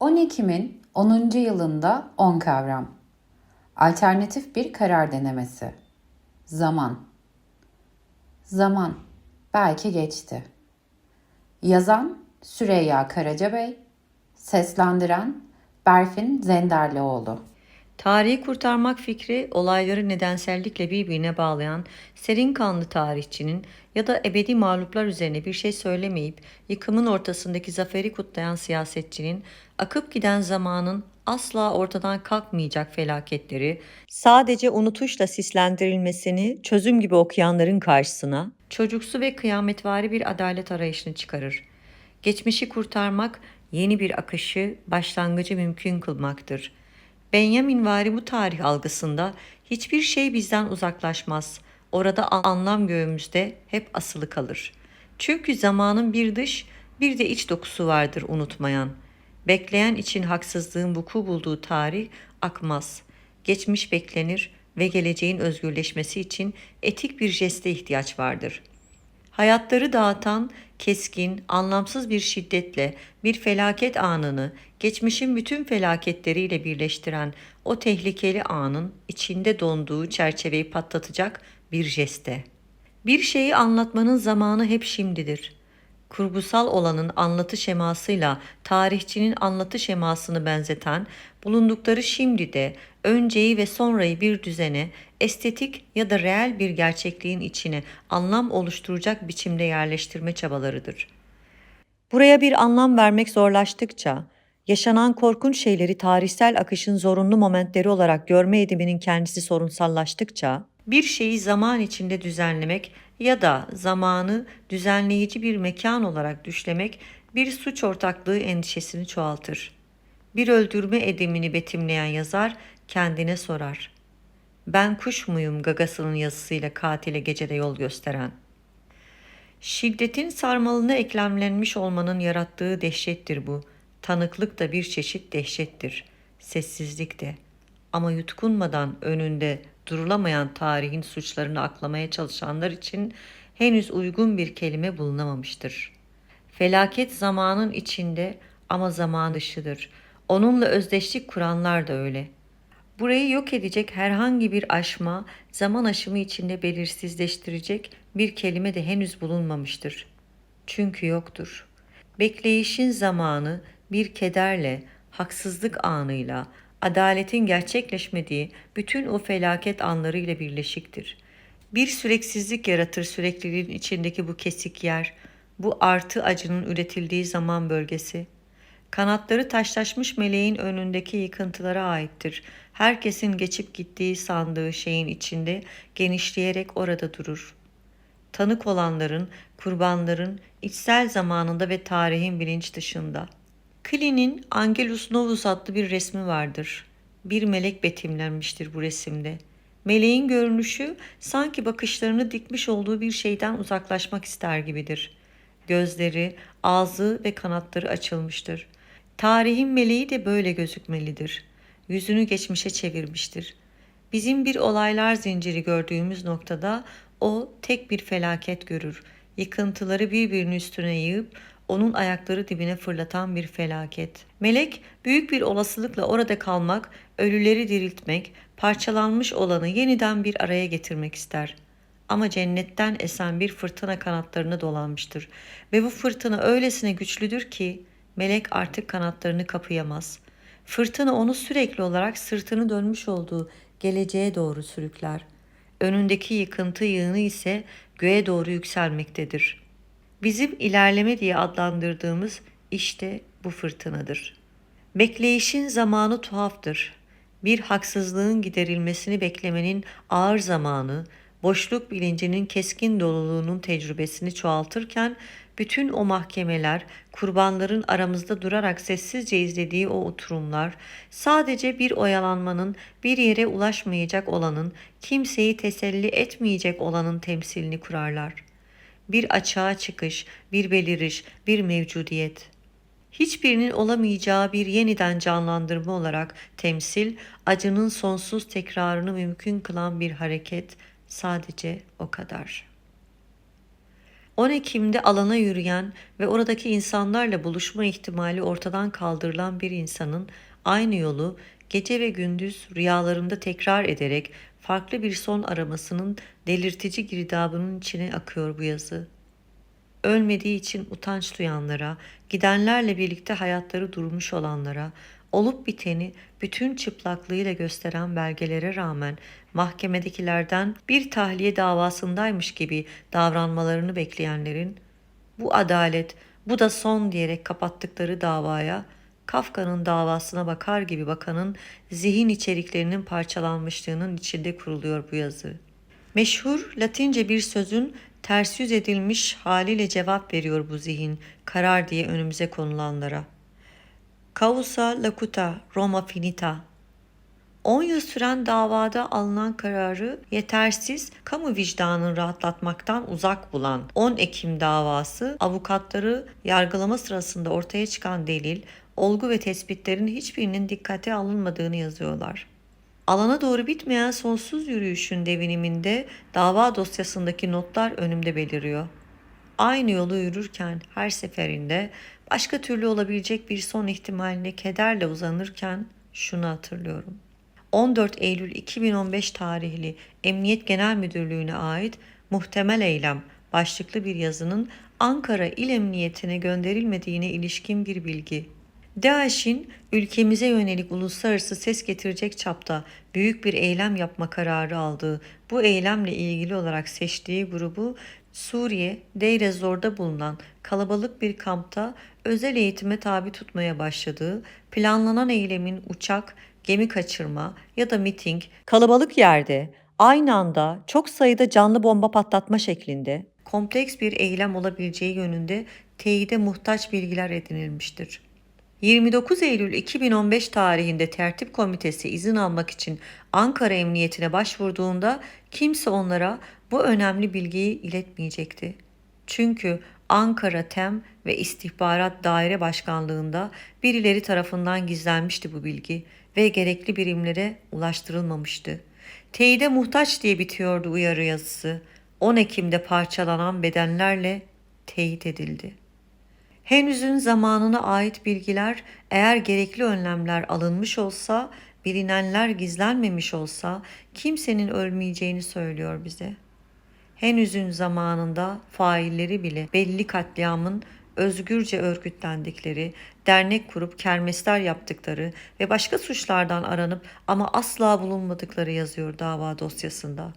10 Ekim'in 10. yılında 10 kavram. Alternatif bir karar denemesi. Zaman. Zaman. Belki geçti. Yazan Süreyya Karacabey. Seslendiren Berfin Zenderlioğlu. Tarihi kurtarmak fikri olayları nedensellikle birbirine bağlayan serin kanlı tarihçinin ya da ebedi mağluplar üzerine bir şey söylemeyip yıkımın ortasındaki zaferi kutlayan siyasetçinin akıp giden zamanın asla ortadan kalkmayacak felaketleri sadece unutuşla sislendirilmesini çözüm gibi okuyanların karşısına çocuksu ve kıyametvari bir adalet arayışını çıkarır. Geçmişi kurtarmak yeni bir akışı, başlangıcı mümkün kılmaktır. Benjamin vari bu tarih algısında hiçbir şey bizden uzaklaşmaz. Orada anlam göğümüzde hep asılı kalır. Çünkü zamanın bir dış bir de iç dokusu vardır unutmayan. Bekleyen için haksızlığın vuku bulduğu tarih akmaz. Geçmiş beklenir ve geleceğin özgürleşmesi için etik bir jeste ihtiyaç vardır.'' Hayatları dağıtan, keskin, anlamsız bir şiddetle bir felaket anını geçmişin bütün felaketleriyle birleştiren o tehlikeli anın içinde donduğu çerçeveyi patlatacak bir jeste. Bir şeyi anlatmanın zamanı hep şimdidir. Kurgusal olanın anlatı şemasıyla tarihçinin anlatı şemasını benzeten, bulundukları şimdide önceyi ve sonrayı bir düzene, estetik ya da reel bir gerçekliğin içine anlam oluşturacak biçimde yerleştirme çabalarıdır. Buraya bir anlam vermek zorlaştıkça, yaşanan korkunç şeyleri tarihsel akışın zorunlu momentleri olarak görme ediminin kendisi sorunsallaştıkça, bir şeyi zaman içinde düzenlemek ya da zamanı düzenleyici bir mekan olarak düşlemek bir suç ortaklığı endişesini çoğaltır. Bir öldürme edimini betimleyen yazar kendine sorar. Ben kuş muyum gagasının yazısıyla katile gecede yol gösteren? Şiddetin sarmalına eklemlenmiş olmanın yarattığı dehşettir bu. Tanıklık da bir çeşit dehşettir. Sessizlik de. Ama yutkunmadan önünde durulamayan tarihin suçlarını aklamaya çalışanlar için henüz uygun bir kelime bulunamamıştır. Felaket zamanın içinde ama zaman dışıdır. Onunla özdeşlik kuranlar da öyle. Burayı yok edecek herhangi bir aşma, zaman aşımı içinde belirsizleştirecek bir kelime de henüz bulunmamıştır. Çünkü yoktur. Bekleyişin zamanı bir kederle, haksızlık anıyla, adaletin gerçekleşmediği bütün o felaket anlarıyla birleşiktir. Bir süreksizlik yaratır sürekliliğin içindeki bu kesik yer, bu artı acının üretildiği zaman bölgesi. Kanatları taşlaşmış meleğin önündeki yıkıntılara aittir. Herkesin geçip gittiği sandığı şeyin içinde genişleyerek orada durur. Tanık olanların, kurbanların içsel zamanında ve tarihin bilinç dışında.'' Kli'nin Angelus Novus adlı bir resmi vardır. Bir melek betimlenmiştir bu resimde. Meleğin görünüşü sanki bakışlarını dikmiş olduğu bir şeyden uzaklaşmak ister gibidir. Gözleri, ağzı ve kanatları açılmıştır. Tarihin meleği de böyle gözükmelidir. Yüzünü geçmişe çevirmiştir. Bizim bir olaylar zinciri gördüğümüz noktada o tek bir felaket görür. Yıkıntıları birbirinin üstüne yığıp onun ayakları dibine fırlatan bir felaket. Melek büyük bir olasılıkla orada kalmak, ölüleri diriltmek, parçalanmış olanı yeniden bir araya getirmek ister. Ama cennetten esen bir fırtına kanatlarını dolanmıştır ve bu fırtına öylesine güçlüdür ki melek artık kanatlarını kapayamaz. Fırtına onu sürekli olarak sırtını dönmüş olduğu geleceğe doğru sürükler. Önündeki yıkıntı yığını ise göğe doğru yükselmektedir.'' Bizim ilerleme diye adlandırdığımız işte bu fırtınadır. Bekleyişin zamanı tuhaftır. Bir haksızlığın giderilmesini beklemenin ağır zamanı, boşluk bilincinin keskin doluluğunun tecrübesini çoğaltırken bütün o mahkemeler, kurbanların aramızda durarak sessizce izlediği o oturumlar, sadece bir oyalanmanın, bir yere ulaşmayacak olanın, kimseyi teselli etmeyecek olanın temsilini kurarlar.'' Bir açığa çıkış, bir beliriş, bir mevcudiyet. Hiçbirinin olamayacağı bir yeniden canlandırma olarak temsil, acının sonsuz tekrarını mümkün kılan bir hareket sadece o kadar. 10 Ekim'de alana yürüyen ve oradaki insanlarla buluşma ihtimali ortadan kaldırılan bir insanın aynı yolu gece ve gündüz rüyalarında tekrar ederek farklı bir son aramasının delirtici girdabının içine akıyor bu yazı. Ölmediği için utanç duyanlara, gidenlerle birlikte hayatları durmuş olanlara, olup biteni bütün çıplaklığıyla gösteren belgelere rağmen mahkemedekilerden bir tahliye davasındaymış gibi davranmalarını bekleyenlerin bu adalet, bu da son diyerek kapattıkları davaya Kafka'nın davasına bakar gibi bakanın zihin içeriklerinin parçalanmışlığının içinde kuruluyor bu yazı. Meşhur Latince bir sözün ters yüz edilmiş haliyle cevap veriyor bu zihin, karar diye önümüze konulanlara. Causa lacuta Roma finita. 10 yıl süren davada alınan kararı yetersiz, kamu vicdanını rahatlatmaktan uzak bulan 10 Ekim davası avukatları yargılama sırasında ortaya çıkan delil, olgu ve tespitlerin hiçbirinin dikkate alınmadığını yazıyorlar. Alana doğru bitmeyen sonsuz yürüyüşün deviniminde dava dosyasındaki notlar önümde beliriyor. Aynı yolu yürürken her seferinde başka türlü olabilecek bir son ihtimaline kederle uzanırken şunu hatırlıyorum. 14 Eylül 2015 tarihli Emniyet Genel Müdürlüğü'ne ait muhtemel eylem başlıklı bir yazının Ankara İl Emniyetine gönderilmediğine ilişkin bir bilgi. DAEŞ'in ülkemize yönelik uluslararası ses getirecek çapta büyük bir eylem yapma kararı aldığı, bu eylemle ilgili olarak seçtiği grubu Suriye, Deir ez-Zor'da bulunan kalabalık bir kampta özel eğitime tabi tutmaya başladığı, planlanan eylemin uçak, gemi kaçırma ya da miting, kalabalık yerde aynı anda çok sayıda canlı bomba patlatma şeklinde kompleks bir eylem olabileceği yönünde teyide muhtaç bilgiler edinilmiştir. 29 Eylül 2015 tarihinde tertip komitesi izin almak için Ankara Emniyetine başvurduğunda kimse onlara bu önemli bilgiyi iletmeyecekti. Çünkü Ankara Tem ve İstihbarat Daire Başkanlığında birileri tarafından gizlenmişti bu bilgi ve gerekli birimlere ulaştırılmamıştı. Teyide muhtaç diye bitiyordu uyarı yazısı. 10 Ekim'de parçalanan bedenlerle teyit edildi. Henüzün zamanına ait bilgiler eğer gerekli önlemler alınmış olsa, bilinenler gizlenmemiş olsa kimsenin ölmeyeceğini söylüyor bize. Henüzün zamanında failleri bile belli katliamın özgürce örgütlendikleri, dernek kurup kermesler yaptıkları ve başka suçlardan aranıp ama asla bulunmadıkları yazıyor dava dosyasında.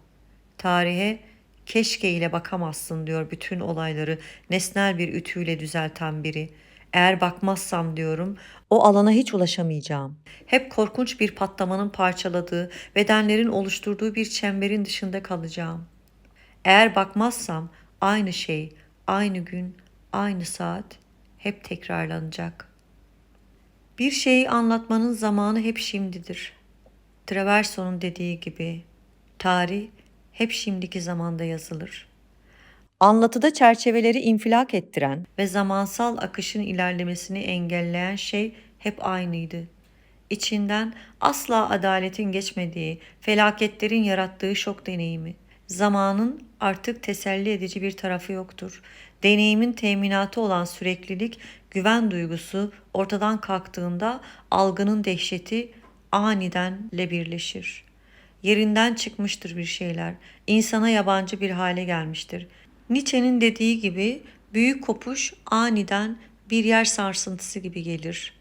Tarihe keşke ile bakamazsın diyor bütün olayları nesnel bir ütüyle düzelten biri. Eğer bakmazsam diyorum o alana hiç ulaşamayacağım. Hep korkunç bir patlamanın parçaladığı, bedenlerin oluşturduğu bir çemberin dışında kalacağım. Eğer bakmazsam aynı şey, aynı gün, aynı saat hep tekrarlanacak. Bir şeyi anlatmanın zamanı hep şimdidir. Traverso'nun dediği gibi tarih hep şimdiki zamanda yazılır. Anlatıda çerçeveleri infilak ettiren ve zamansal akışın ilerlemesini engelleyen şey hep aynıydı. İçinden asla adaletin geçmediği, felaketlerin yarattığı şok deneyimi. Zamanın artık teselli edici bir tarafı yoktur. Deneyimin teminatı olan süreklilik, güven duygusu ortadan kalktığında algının dehşeti anidenle birleşir. Yerinden çıkmıştır bir şeyler. İnsana yabancı bir hale gelmiştir. Nietzsche'nin dediği gibi büyük kopuş aniden bir yer sarsıntısı gibi gelir.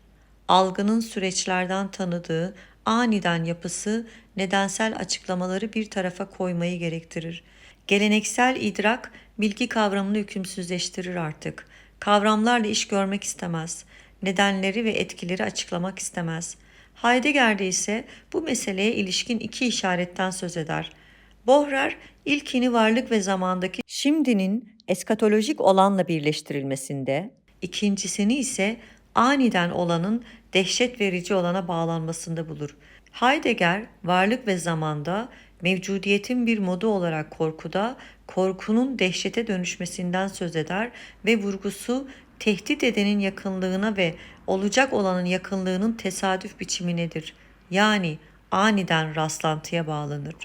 Algının süreçlerden tanıdığı aniden yapısı nedensel açıklamaları bir tarafa koymayı gerektirir. Geleneksel idrak bilgi kavramını hükümsüzleştirir artık. Kavramlarla iş görmek istemez. Nedenleri ve etkileri açıklamak istemez. Heidegger'de ise bu meseleye ilişkin iki işaretten söz eder. Bohrer ilkini varlık ve zamandaki şimdinin eskatolojik olanla birleştirilmesinde, ikincisini ise aniden olanın dehşet verici olana bağlanmasında bulur. Heidegger varlık ve zamanda mevcudiyetin bir modu olarak korkuda korkunun dehşete dönüşmesinden söz eder ve vurgusu tehdit edenin yakınlığına ve olacak olanın yakınlığının tesadüf biçiminedir. Yani aniden rastlantıya bağlanır.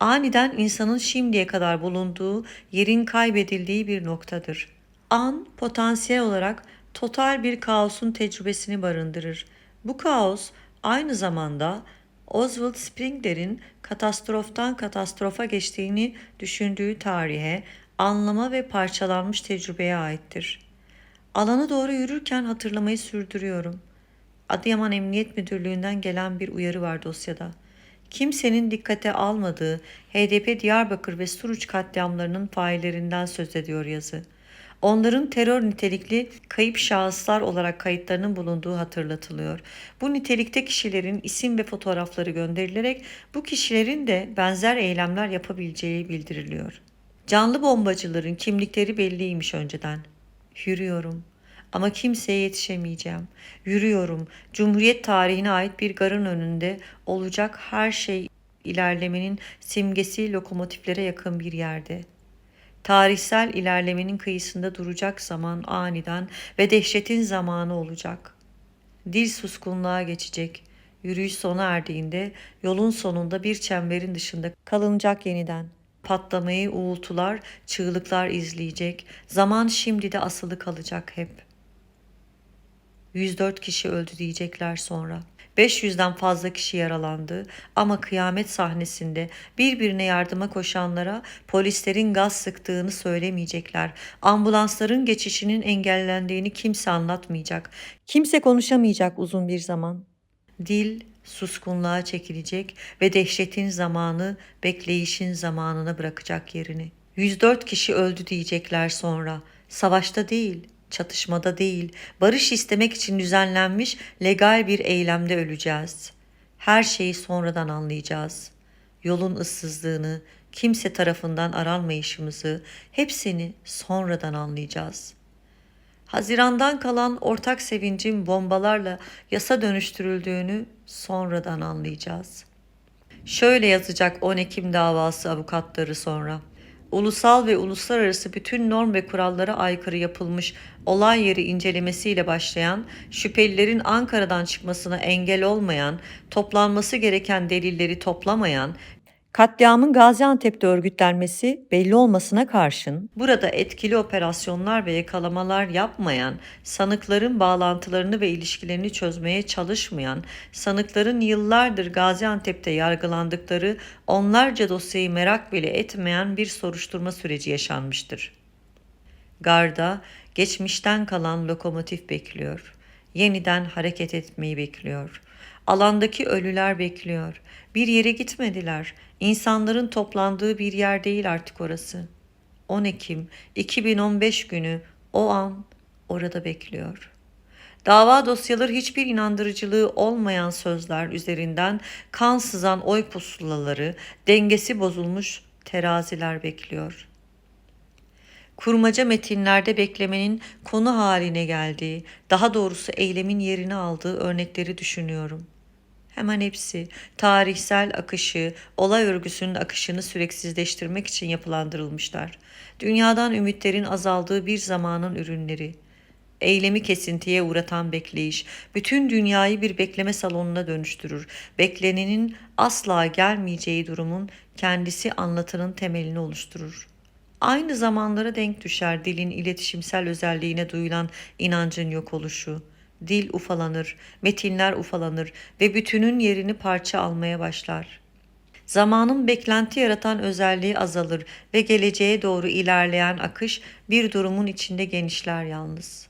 Aniden insanın şimdiye kadar bulunduğu yerin kaybedildiği bir noktadır. An potansiyel olarak total bir kaosun tecrübesini barındırır. Bu kaos aynı zamanda Oswald Spengler'in katastroftan katastrofa geçtiğini düşündüğü tarihe, anlama ve parçalanmış tecrübeye aittir. Alana doğru yürürken hatırlamayı sürdürüyorum. Adıyaman Emniyet Müdürlüğü'nden gelen bir uyarı var dosyada. Kimsenin dikkate almadığı HDP Diyarbakır ve Suruç katliamlarının faillerinden söz ediyor yazı. Onların terör nitelikli kayıp şahıslar olarak kayıtlarının bulunduğu hatırlatılıyor. Bu nitelikte kişilerin isim ve fotoğrafları gönderilerek bu kişilerin de benzer eylemler yapabileceği bildiriliyor. Canlı bombacıların kimlikleri belliymiş önceden. Yürüyorum ama kimseye yetişemeyeceğim. Yürüyorum. Cumhuriyet tarihine ait bir garın önünde olacak her şey ilerlemenin simgesi lokomotiflere yakın bir yerde. Tarihsel ilerlemenin kıyısında duracak zaman aniden ve dehşetin zamanı olacak. Dil suskunluğa geçecek. Yürüyüş sona erdiğinde yolun sonunda bir çemberin dışında kalınacak yeniden. Patlamayı uğultular, çığlıklar izleyecek. Zaman şimdi de asılı kalacak hep. 104 kişi öldü diyecekler sonra. 500'den fazla kişi yaralandı ama kıyamet sahnesinde birbirine yardıma koşanlara polislerin gaz sıktığını söylemeyecekler. Ambulansların geçişinin engellendiğini kimse anlatmayacak. Kimse konuşamayacak uzun bir zaman. Dil suskunluğa çekilecek ve dehşetin zamanı bekleyişin zamanına bırakacak yerini. 104 kişi öldü diyecekler sonra. Savaşta değil, çatışmada değil, barış istemek için düzenlenmiş legal bir eylemde öleceğiz. Her şeyi sonradan anlayacağız. Yolun ıssızlığını, kimse tarafından aranmayışımızı, hepsini sonradan anlayacağız.'' Hazirandan kalan ortak sevincin bombalarla yasa dönüştürüldüğünü sonradan anlayacağız. Şöyle yazacak 10 Ekim davası avukatları sonra. Ulusal ve uluslararası bütün norm ve kurallara aykırı yapılmış olay yeri incelemesiyle başlayan, şüphelilerin Ankara'dan çıkmasına engel olmayan, toplanması gereken delilleri toplamayan, Katliamın Gaziantep'te örgütlenmesi belli olmasına karşın burada etkili operasyonlar ve yakalamalar yapmayan, sanıkların bağlantılarını ve ilişkilerini çözmeye çalışmayan, sanıkların yıllardır Gaziantep'te yargılandıkları onlarca dosyayı merak bile etmeyen bir soruşturma süreci yaşanmıştır. Garda geçmişten kalan lokomotif bekliyor. Yeniden hareket etmeyi bekliyor. Alandaki ölüler bekliyor. Bir yere gitmediler. İnsanların toplandığı bir yer değil artık orası. 10 Ekim 2015 günü o an orada bekliyor. Dava dosyaları hiçbir inandırıcılığı olmayan sözler üzerinden kan sızan oy pusulaları, dengesi bozulmuş teraziler bekliyor.'' kurmaca metinlerde beklemenin konu haline geldiği, daha doğrusu eylemin yerini aldığı örnekleri düşünüyorum. Hemen hepsi tarihsel akışı, olay örgüsünün akışını süreksizleştirmek için yapılandırılmışlar. Dünyadan ümitlerin azaldığı bir zamanın ürünleri. Eylemi kesintiye uğratan bekleyiş, bütün dünyayı bir bekleme salonuna dönüştürür. Beklenenin asla gelmeyeceği durumun kendisi anlatının temelini oluşturur.'' aynı zamanlara denk düşer dilin iletişimsel özelliğine duyulan inancın yok oluşu. Dil ufalanır, metinler ufalanır ve bütünün yerini parça almaya başlar. Zamanın beklenti yaratan özelliği azalır ve geleceğe doğru ilerleyen akış bir durumun içinde genişler yalnız.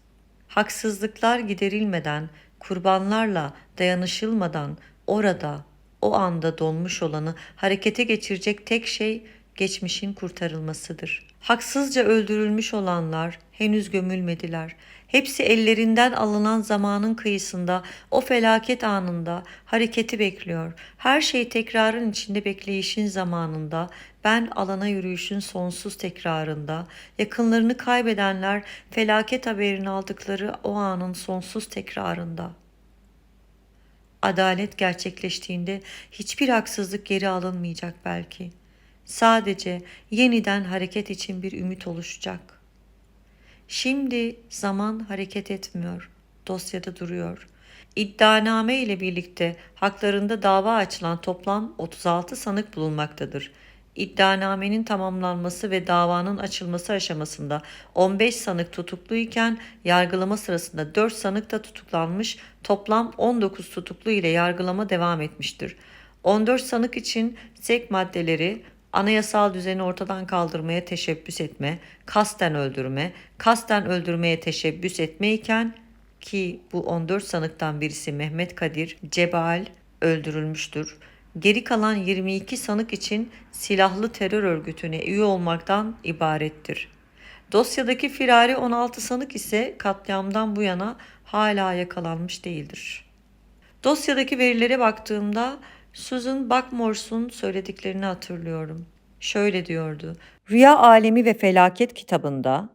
Haksızlıklar giderilmeden, kurbanlarla dayanışılmadan orada, o anda donmuş olanı harekete geçirecek tek şey geçmişin kurtarılmasıdır. Haksızca öldürülmüş olanlar henüz gömülmediler. Hepsi ellerinden alınan zamanın kıyısında, o felaket anında hareketi bekliyor. Her şey tekrarın içinde bekleyişin zamanında, ben alana yürüyüşün sonsuz tekrarında, yakınlarını kaybedenler felaket haberini aldıkları o anın sonsuz tekrarında. Adalet gerçekleştiğinde hiçbir haksızlık geri alınmayacak belki.'' Sadece yeniden hareket için bir ümit oluşacak. Şimdi zaman hareket etmiyor, dosyada duruyor. İddianame ile birlikte haklarında dava açılan toplam 36 sanık bulunmaktadır. İddianamenin tamamlanması ve davanın açılması aşamasında 15 sanık tutukluyken yargılama sırasında 4 sanık da tutuklanmış, toplam 19 tutuklu ile yargılama devam etmiştir. 14 sanık için sevk maddeleri anayasal düzeni ortadan kaldırmaya teşebbüs etme, kasten öldürme, kasten öldürmeye teşebbüs etme iken ki bu 14 sanıktan birisi Mehmet Kadir Cebal öldürülmüştür. Geri kalan 22 sanık için silahlı terör örgütüne üye olmaktan ibarettir. Dosyadaki firari 16 sanık ise katliamdan bu yana hala yakalanmış değildir. Dosyadaki verilere baktığımda Susan Buckmore'sun söylediklerini hatırlıyorum. Şöyle diyordu. Rüya Alemi ve Felaket kitabında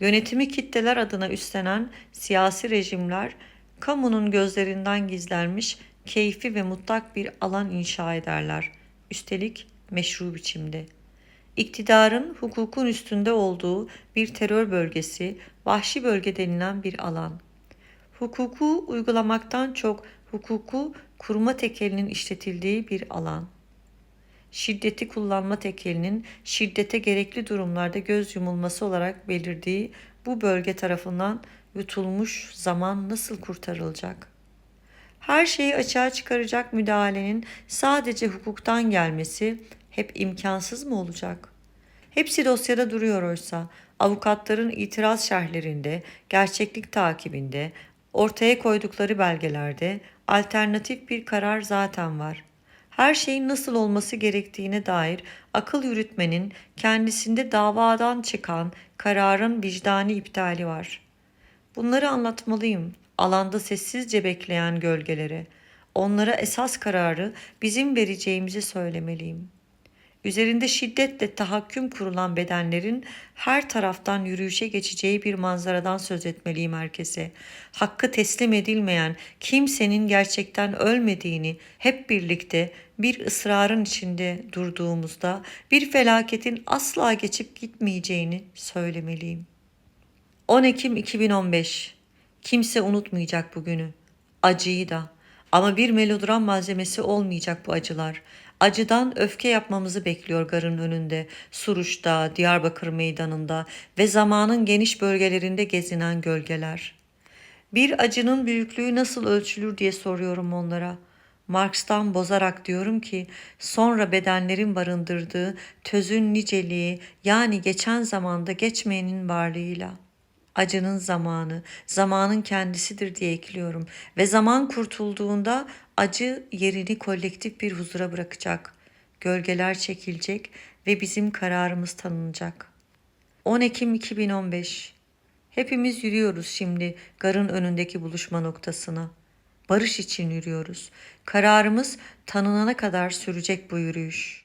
yönetimi kitleler adına üstlenen siyasi rejimler kamunun gözlerinden gizlenmiş keyfi ve mutlak bir alan inşa ederler. Üstelik meşru biçimde. İktidarın hukukun üstünde olduğu bir terör bölgesi, vahşi bölge denilen bir alan hukuku uygulamaktan çok hukuku kurma tekelinin işletildiği bir alan. Şiddeti kullanma tekelinin şiddete gerekli durumlarda göz yumulması olarak belirdiği bu bölge tarafından yutulmuş zaman nasıl kurtarılacak? Her şeyi açığa çıkaracak müdahalenin sadece hukuktan gelmesi hep imkansız mı olacak? Hepsi dosyada duruyor oysa avukatların itiraz şerhlerinde, gerçeklik takibinde, ortaya koydukları belgelerde alternatif bir karar zaten var. Her şeyin nasıl olması gerektiğine dair akıl yürütmenin kendisinde davadan çıkan kararın vicdani iptali var. Bunları anlatmalıyım. Alanda sessizce bekleyen gölgelere. Onlara esas kararı bizim vereceğimizi söylemeliyim. Üzerinde şiddetle tahakküm kurulan bedenlerin her taraftan yürüyüşe geçeceği bir manzaradan söz etmeliyim herkese. Hakkı teslim edilmeyen kimsenin gerçekten ölmediğini hep birlikte bir ısrarın içinde durduğumuzda bir felaketin asla geçip gitmeyeceğini söylemeliyim. 10 Ekim 2015. Kimse unutmayacak bugünü. Acıyı da. Ama bir melodram malzemesi olmayacak bu acılar. Acıdan öfke yapmamızı bekliyor garın önünde, Suruç'ta, Diyarbakır meydanında ve zamanın geniş bölgelerinde gezinen gölgeler. Bir acının büyüklüğü nasıl ölçülür diye soruyorum onlara. Marx'tan bozarak diyorum ki sonra bedenlerin barındırdığı tözün niceliği yani geçen zamanda geçmeyenin varlığıyla acının zamanı, zamanın kendisidir diye ekliyorum ve zaman kurtulduğunda acı yerini kolektif bir huzura bırakacak. Gölgeler çekilecek ve bizim kararımız tanınacak. 10 Ekim 2015 Hepimiz yürüyoruz şimdi garın önündeki buluşma noktasına. Barış için yürüyoruz. Kararımız tanınana kadar sürecek bu yürüyüş.